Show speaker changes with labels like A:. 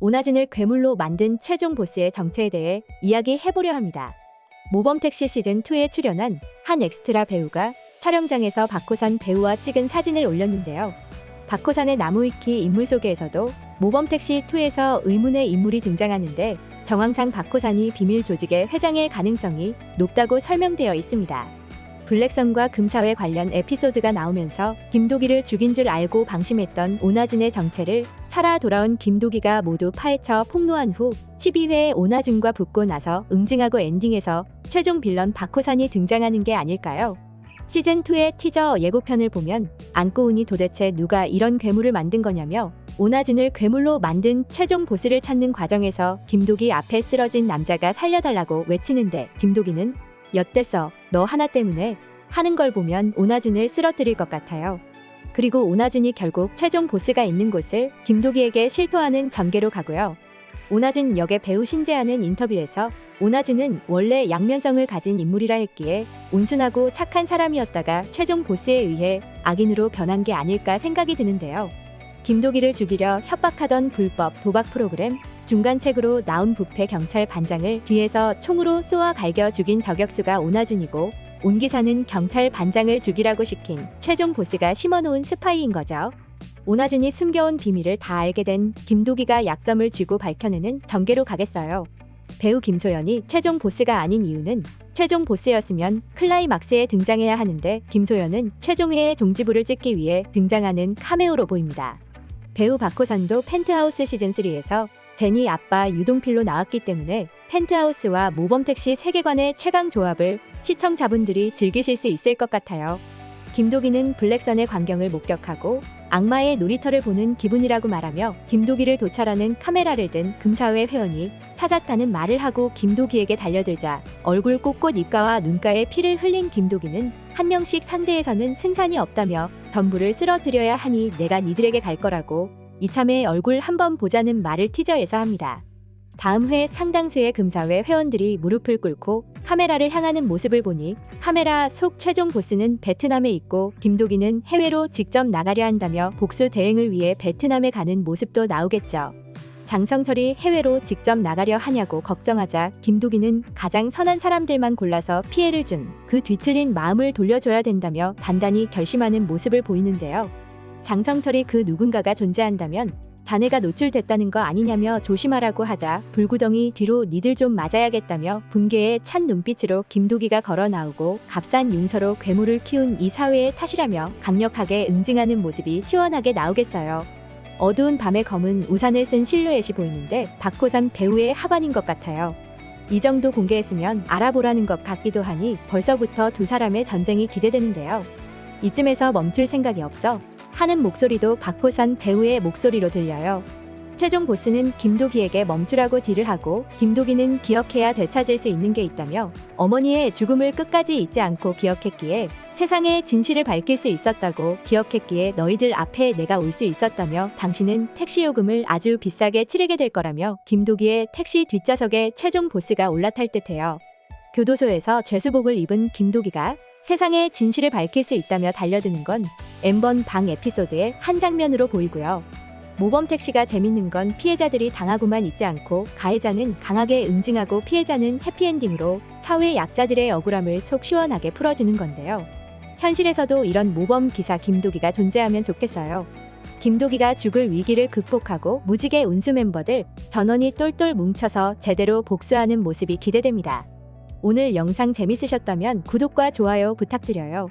A: 오나진을 괴물로 만든 최종 보스의 정체에 대해 이야기해보려 합니다. 모범택시 시즌2에 출연한 한 엑스트라 배우가 촬영장에서 박호산 배우와 찍은 사진을 올렸는데요. 박호산의 나무위키 인물 소개에서도 모범택시2에서 의문의 인물이 등장하는데 정황상 박호산이 비밀 조직의 회장일 가능성이 높다고 설명되어 있습니다. 블랙선과 금사회 관련 에피소드가 나오면서 김도기를 죽인 줄 알고 방심했던 오나준의 정체를 살아 돌아온 김도기가 모두 파헤쳐 폭로한 후 12회에 오나준과 붙고 나서 응징하고 엔딩에서 최종 빌런 박호산이 등장하는 게 아닐까요? 시즌2의 티저 예고편을 보면 안고운이 도대체 누가 이런 괴물을 만든 거냐며 오나준을 괴물로 만든 최종 보스를 찾는 과정에서 김도기 앞에 쓰러진 남자가 살려달라고 외치는데 김도기는 엿됐어 너 하나 때문에 하는 걸 보면 오나준을 쓰러뜨릴 것 같아요. 그리고 오나준이 결국 최종 보스가 있는 곳을 김도기에게 실토하는 전개로 가고요. 오나준 역의 배우 신재하는 인터뷰에서 오나준은 원래 양면성을 가진 인물이라 했기에 온순하고 착한 사람이었다가 최종 보스에 의해 악인으로 변한 게 아닐까 생각이 드는데요. 김도기를 죽이려 협박하던 불법 도박 프로그램 중간책으로 나온 부패 경찰 반장을 뒤에서 총으로 쏘아 갈겨 죽인 저격수가 오나준이고 온 기사는 경찰 반장을 죽이라고 시킨 최종 보스가 심어놓은 스파이인 거죠. 오나준이 숨겨온 비밀을 다 알게 된 김도기가 약점을 쥐고 밝혀내는 전개로 가겠어요. 배우 김소연이 최종 보스가 아닌 이유는 최종 보스였으면 클라이막스에 등장해야 하는데 김소연은 최종회의 종지부를 찍기 위해 등장하는 카메오로 보입니다. 배우 박호산도 펜트하우스 시즌3에서 제니 아빠 유동필로 나왔기 때문에 펜트하우스와 모범택시 세계관의 최강 조합을 시청자분들이 즐기실 수 있을 것 같아요. 김도기는 블랙선의 광경을 목격하고 악마의 놀이터를 보는 기분이라고 말하며 김도기를 도찰하는 카메라를 든 금사회 회원이 찾았다는 말을 하고 김도기에게 달려들자 얼굴 곳곳 입가와 눈가에 피를 흘린 김도기는 한 명씩 상대에서는 승산이 없다며 전부를 쓰러뜨려야 하니 내가 니들에게 갈 거라고 이참에 얼굴 한번 보자는 말을 티저에서 합니다. 다음 회 상당수의 금사회 회원들이 무릎을 꿇고 카메라를 향하는 모습을 보니 카메라 속 최종 보스는 베트남에 있고 김도기는 해외로 직접 나가려 한다며 복수 대행을 위해 베트남에 가는 모습도 나오겠죠. 장성철이 해외로 직접 나가려 하냐고 걱정하자 김도기는 가장 선한 사람들만 골라서 피해를 준 그 뒤틀린 마음을 돌려줘야 된다며 단단히 결심하는 모습을 보이는데요. 장성철이 그 누군가가 존재한다면 자네가 노출됐다는 거 아니냐며 조심하라고 하자 불구덩이 뒤로 니들 좀 맞아야겠다며 분개에 찬 눈빛으로 김도기가 걸어 나오고 값싼 용서로 괴물을 키운 이 사회의 탓이라며 강력하게 응징하는 모습이 시원하게 나오겠어요. 어두운 밤의 검은 우산을 쓴 실루엣이 보이는데 박호산 배우의 하관인 것 같아요. 이 정도 공개했으면 알아보라는 것 같기도 하니 벌써부터 두 사람의 전쟁이 기대되는데요. 이쯤에서 멈출 생각이 없어 하는 목소리도 박호산 배우의 목소리로 들려요. 최종 보스는 김도기에게 멈추라고 딜을 하고 김도기는 기억해야 되찾을 수 있는 게 있다며 어머니의 죽음을 끝까지 잊지 않고 기억했기에 세상의 진실을 밝힐 수 있었다고 기억했기에 너희들 앞에 내가 올 수 있었다며 당신은 택시 요금을 아주 비싸게 치르게 될 거라며 김도기의 택시 뒷좌석에 최종 보스가 올라탈 듯해요. 교도소에서 죄수복을 입은 김도기가 세상의 진실을 밝힐 수 있다며 달려드는 건 N번 방 에피소드의 한 장면으로 보이고요. 모범 택시가 재밌는 건 피해자들이 당하고만 있지 않고 가해자는 강하게 응징하고 피해자는 해피엔딩으로 사회 약자들의 억울함을 속 시원하게 풀어주는 건데요. 현실에서도 이런 모범 기사 김도기가 존재하면 좋겠어요. 김도기가 죽을 위기를 극복하고 무지개 운수 멤버들 전원이 똘똘 뭉쳐서 제대로 복수하는 모습이 기대됩니다. 오늘 영상 재밌으셨다면 구독과 좋아요 부탁드려요.